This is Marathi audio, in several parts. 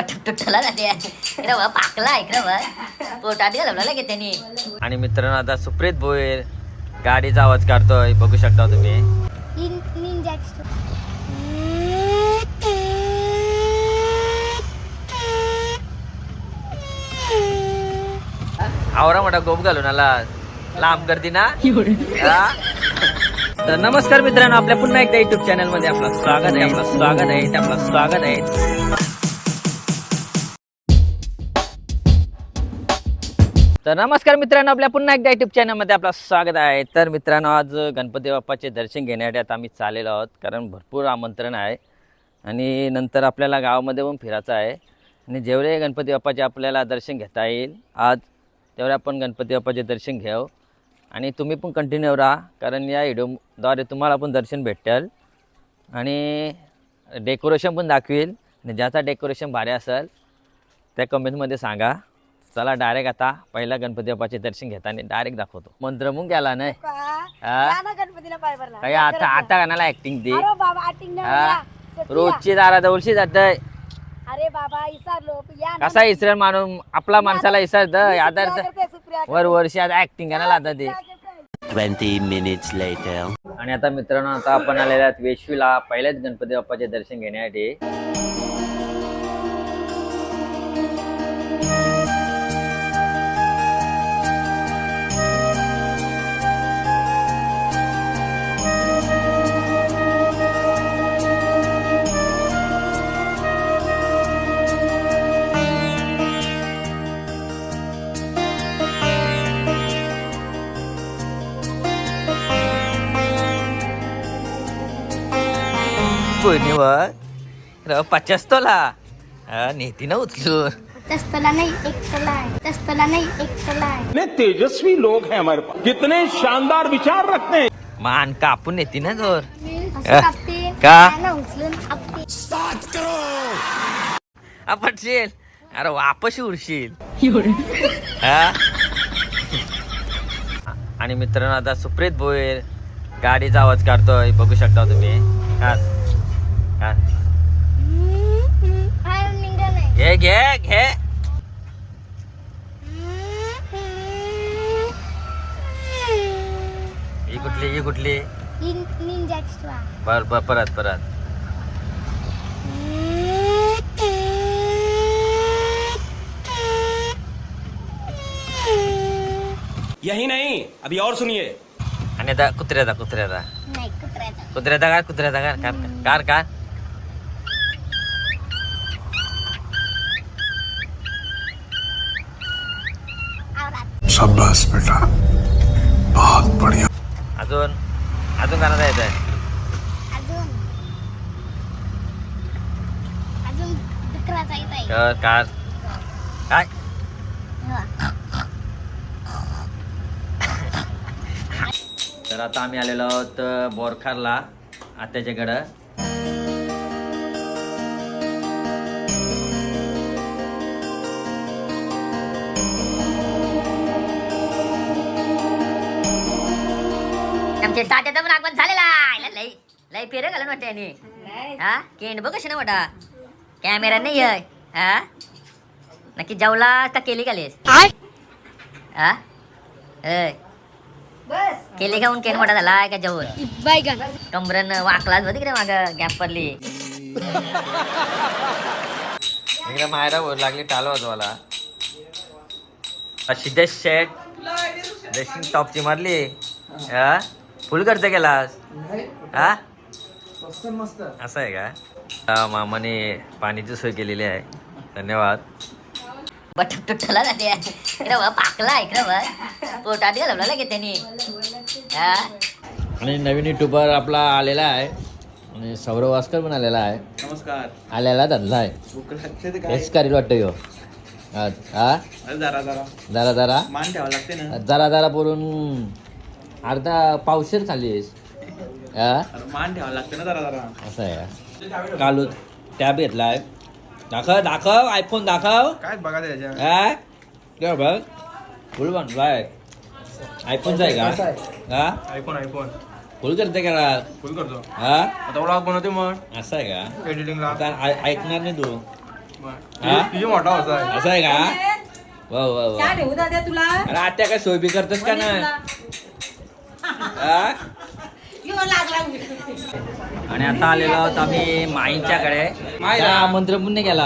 ना बघ, पाकला. पोटात घालवला लगे त्यांनी. आणि मित्रांनो आता सुप्रीत भोईर गाडीचा आवाज काढतोय. बघू शकता तुम्ही. आवरा मोठा गोप घालून आला. लांब गर्दी ना? हा? तर नमस्कार मित्रांनो आपल्या पुन्हा एकदा युट्यूब चॅनलमध्ये आपलं स्वागत आहे. आपलं स्वागत आहे. आपलं स्वागत आहे. तर नमस्कार मित्रांनो आपल्या पुन्हा एकदा युट्यूब चॅनलमध्ये आपलं स्वागत आहे. तर मित्रांनो आज गणपती बाप्पाचे दर्शन घेण्यासाठी आता आम्ही चाललेलो आहोत कारण भरपूर आमंत्रण आहे. आणि नंतर आपल्याला गावामध्ये पण फिरायचं आहे. आणि जेवढे गणपती बाप्पाचे आपल्याला दर्शन घेता येईल आज तेवढे आपण गणपती बाप्पाचे दर्शन घेऊ. आणि तुम्ही पण कंटिन्यू राहा कारण या व्हिडिओद्वारे तुम्हाला पण दर्शन भेटेल. आणि डेकोरेशन पण दाखवेल. आणि ज्याचा डेकोरेशन भारी असेल त्या कमेंटमध्ये सांगा. चला डायरेक्ट आता पहिला गणपती बाप्पाचे दर्शन घेताना डायरेक्ट दाखवतो. मंत्र मग गेला नाही. हा? गणपतीला पाय भरला. काही आता आता गाण्याला ऍक्टिंग दे अरे बाबा आटिंग हा? रोजची दारा जवळशी जात अरे बाबा इसारलो या ना. कसा इसरण माणूस? आपला माणसाला इसरत आधार सुप्रिया करते, सुप्रिया वर वर्षी आता ऍक्टिंग करायला आता ते. करते. 20 minutes later. आणि आता मित्रांनो आता आपण आलेल्या आहेत वेशवीला पहिल्याच गणपती बाप्पाचे दर्शन घेण्यासाठी. कोणीवर पचस्तोला. नेती ना उचलून तस्तला नाही तस्तला कितने तेजस्वी लोग हैं हमारे पास। कितने शानदार विचार रखते हैं। मान कापून नेती ना जोर. असं अ, कापते का? पायानं उचलून आपते आपटशील अरे वापस उरशील. हा? आणि मित्रांनो आता सुप्रीत भोईर गाडीचा आवाज काढतोय. बघू शकता तुम्ही. घे घे घे. ही कुठली ही कुठली? निंजा बर बर परत परत. यही नहीं अभी और सुनिए। आणि आता कुत्र्याचा कुत्र्याचा. नाही कुत्र्याचा. कार कुत्र्याचा कार कार कार शाबाश बेटा। बहुत बढ़िया। अजून अजून गाणं जायचं आहे. अजून. अजून डुकराचा येत आहे. कर कार काय? तर आता आम्ही आलेलो आहोत बोरखारला आत्याच्याकडं. आमचे तात्याचं पण आगमन झालेला आहे. लय- लय फेरे घालून वाटते यांनी. हा? केंड बघ कशी ना मोठा. कॅमेरा नाही आहे. हा? नक्की जेवला का केली कालेस हा? ए. केली खाऊन केन मोठा झाला का जेवण? बायगन कमरन वाकलाच होती रे माग गॅप पडली. इकडे मायरा बोल लागली टाल वाजवाला सिद्धेश शेट ड्रेसिंग टॉपची मारली. हा? फुल खर्च केलास? हा? असं आहे का? मामाने पाण्याची सोय केलेली आहे. धन्यवाद. बटक तुटला ना ते इकडे बघ, पाकला इकडे बघ. पोटात घालवला लगे त्यांनी. हा? आणि नवीन युट्यूबर आपला आलेला आहे. आणि सौरव वास्कर पण आलेला आहे. नमस्कार. आलेला धरला आहे. हेच करील वाटतं ह्यो. हा? हा? जरा जरा. जरा जरा. मान ठेवावं लागते ना. जरा जरा बोलून अर्धा पावशेर खाली आहेस. हा? अरे मान ठेवावं लागते ना जरा जरा. असं आहे. का कालू टॅब घेतला आहे दाखव दाखव आयफोन दाखव. काय बघा त्याच्या? हा? काय बघ. फुल बाय. आयफोनचा आहे का? हा? आयफोन आयफोन फुल करते का? फुल करतो. हा? आता व्लॉग बनवते मग. असं आहे का? एडिटिंगला आता ऐकणार नाही तू. हा? तुझी मोठा होता. असं आहे का? वा वा वा. ठेवू तुला? अरे आत्या काय सोयबी करतोस का नाही? आणि आता आलेलो आहोत आम्ही माईंच्याकडे माईला? आमंत्रण पण नाही केला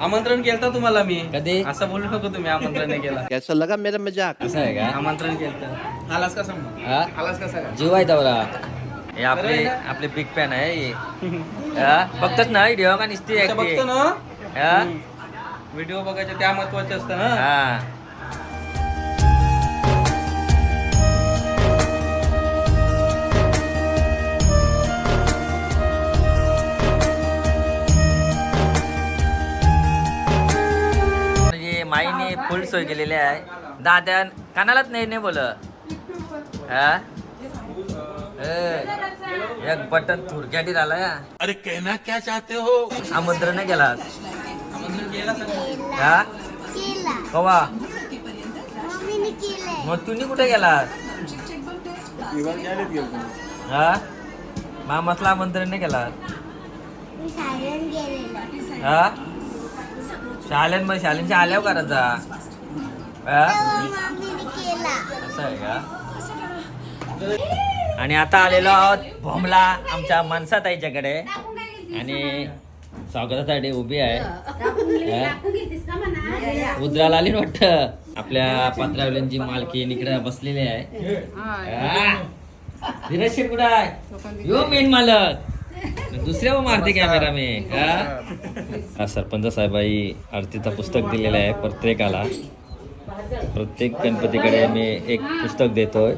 आमंत्रण केलं तुम्हाला मी? कधी? असं बोलू नको तुम्ही आमंत्रण नाही केला. कैसा लगा मेरा मजाक. असं आहे का? आमंत्रण केलं आलास का हा? आलास कसा काय जीव आहे तवरा हे आपले आपले बिग फॅन आहे हे. हा? बघतच ना व्हिडिओ का निसती बघतो ना. हा? व्हिडिओ बघायचे त्या महत्त्वाचे असतं ना? हा. फुल सोय केलेली आहे. दाद्या कानालाच नाही नाही बोल हा? एक बटन थुरक्याटी झाला या अरे कहना क्या चाहते हो? आमंत्रण नाही केला हा? कवा? मग तुम्ही कुठे गेलात हा? मामासला आमंत्रण नाही केला मी शाळेत गेलेलो. हा? शालेन मग शालेनच्या आल्यावर करायचा असं आहे का? आणि आता आलेलो आहोत भोमला आमच्या माणसाताईच्याकडे आणि स्वागतासाठी उभी आहे. उद्राला आली वाटत वाटतं? आपल्या पात्रावलींची मालकी इकडे बसलेली आहे. हा? कुठं आहे? यो मेन मालक. दुसऱ्या मारते कॅमेरा मी हा सरपंच साहेबाई आरतीचं पुस्तक दिलेलं आहे प्रत्येकाला. प्रत्येक गणपतीकडे मी एक पुस्तक देतोय.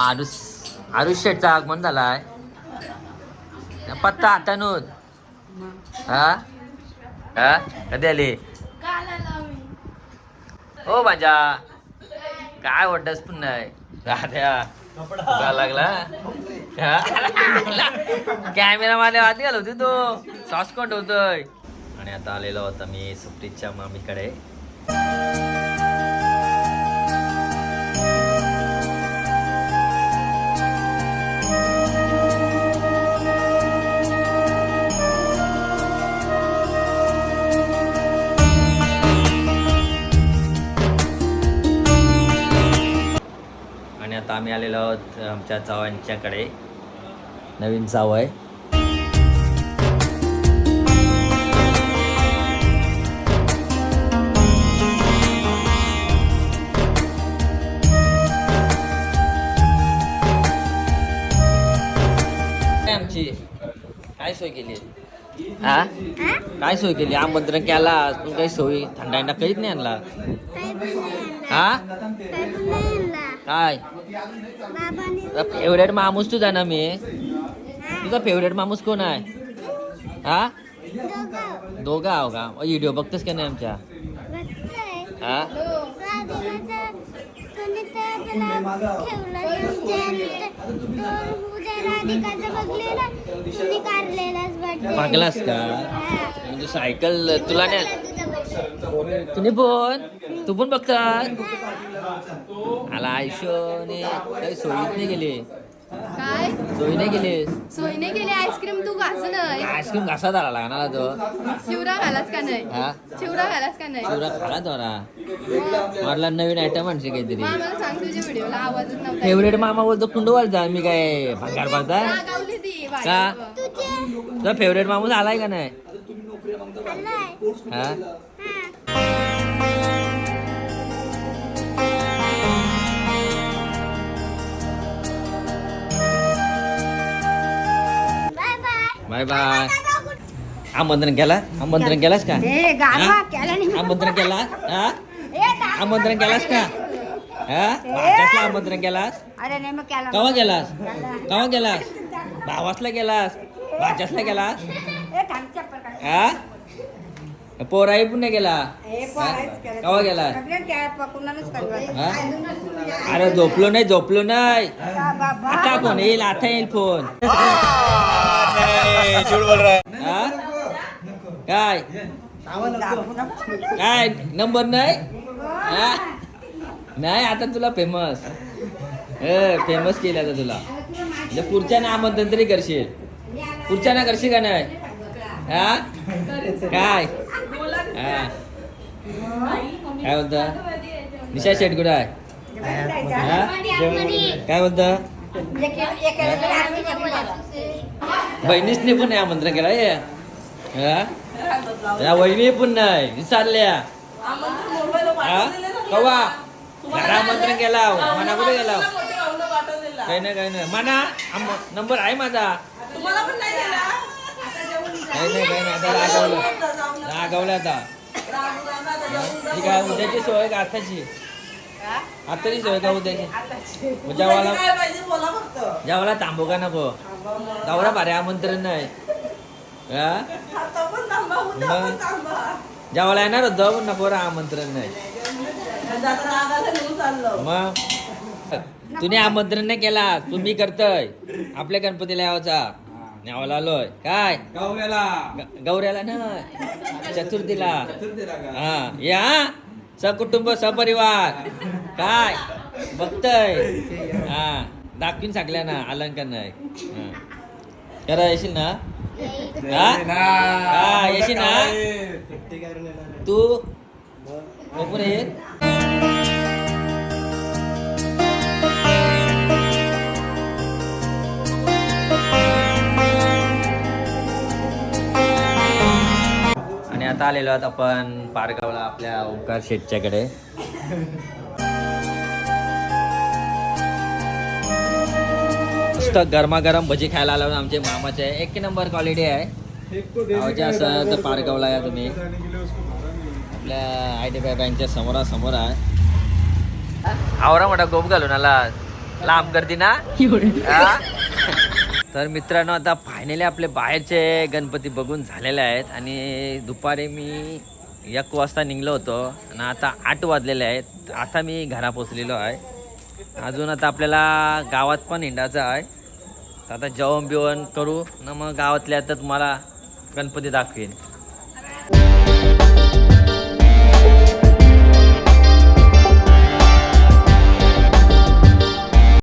आरुष आरुष शेठचा आगमन झालाय. पत्ता हातानूत हा? हा? कधी आली? हो माझ्या काय वाटतस पुन्हा? राध्या. का लागला? कॅमेरा मध्ये आधी घाल होती तो. सॉस कोट होतोय आणि आता आलेलो होता मी सुप्रीतच्या मामीकडे. आमच्या चावांच्याकडे नवीन चाव आहे. आमची? काय सोय केली? हा? काय सोय केली? आमंत्रण केला तू काही सोयी? थंडा थंडा काहीच नाही आणला. हा? काय? फेवरेट माणूस तुझा ना मी. तुझा फेवरेट माणूस कोण आहे? हा? दोघं आहो का? व्हिडिओ बघतोस का नाही आमच्या? हा? भागलास का? म्हणजे सायकल तुला नाही तुम्ही पण तू पण बघतात? आला आयुष्यने. काही सोयीच नाही गेली. काय? सोयी नाही गेली सोयीने गेली आईस्क्रीम तू घास नाही आईस्क्रीम घासा झाला लागणार तो. चिवरा घालास का नाही? हा? चिवरा घालास का नाही? चिवरा खाला जरा. मला नवीन आयटम आणशे काहीतरी. सांग तुझ्या व्हिडिओला आवाजच नव्हता फेवरेट मामा बोलतो कुंडवाल जा मी काय भंगार बघता रागावली ती का. तुझा फेवरेट माणूस आलाय का नाही? हा. बाय बाय आमंत्रण केला आमंत्रण केलास का? आमंत्रण केला हा आमंत्रण केलास का? हा? भाच्यासला आमंत्रण केलास अरे नाही मग केला कवा गेलास? कवा गेलास? भावासला गेलास? भाच्यासला गेलास. हा? पोराई पण नाही गेला? ए पोरायच केलं. कवा गेलास? सगळं त्या पकडूनच करणार. हा? अरे झोपलो नाही झोपलो नाही. आता फोन येईल आता येईल फोन. हा? काय? काय? नंबर नाही? हा? नाही आता तुला फेमस फेमस केलं आता तुला. म्हणजे पुढच्यानं आमंत्रण तरी करशील. पुढच्यानं करशील का नाही? हा? काय? हा. काय बोलता? निशा शेट कुठं आहे हा? काय बोलता? बहिणीसने पण आमंत्रण केलं हा? या वहिनी पण नाही विचारल्या. हा? कवा? घरा आमंत्रण केला मना कुठे गेला. काही नाही काही नाही. मना आम- नंबर आहे माझा. काही नाही काही नाही. आता रागवलं. रागवलं आता. ठीक आहे उद्याची सोय का आताची? आताची सोय का उद्याची? मग जेवायला जेवायला थांबू का नको? गौरा भारी आमंत्रण नाही. हा? मग? जेवायला येणार होतं पण नको रे आमंत्रण नाही. मग? तुम्ही आमंत्रण नाही केला तुम्ही करतय. आपल्या गणपतीला यावाचा न्यावाला आलोय. काय? ग- गौऱ्याला ना चतुर्थीला. हा या. सकुटुंब सपरिवार. काय? बघतय. हा. दाखवीन सांगल्या का नाही. करा येशील ना? हा? हा येशील ना? तू? बघून येईल आता आलेलो आहोत आपण पारगावला आपल्या ओंकार शेटच्याकडे मस्त गरमागरम भजी खायला आलो आमचे मामाचे. एक नंबर क्वालिटी आहे. असं तर पारगावला या तुम्ही. आपल्या आय टी बी बँकच्या समोरासमोर आहे. आवरा मोठा गोप घालून आला. लांब गर्दी ना? तर मित्रांनो आता फायनली आपले बाहेरचे गणपती बघून झालेले आहेत आणि दुपारी मी एक वाजता निघलो होतो आणि आता आठ वाजलेले आहेत. आता मी घरा पोचलेलो आहे. अजून आता आपल्याला गावात पण हिंडायचं आहे. तर आता जेवण बिवण करू ना मग गावातल्या तर तुम्हाला गणपती दाखवेन.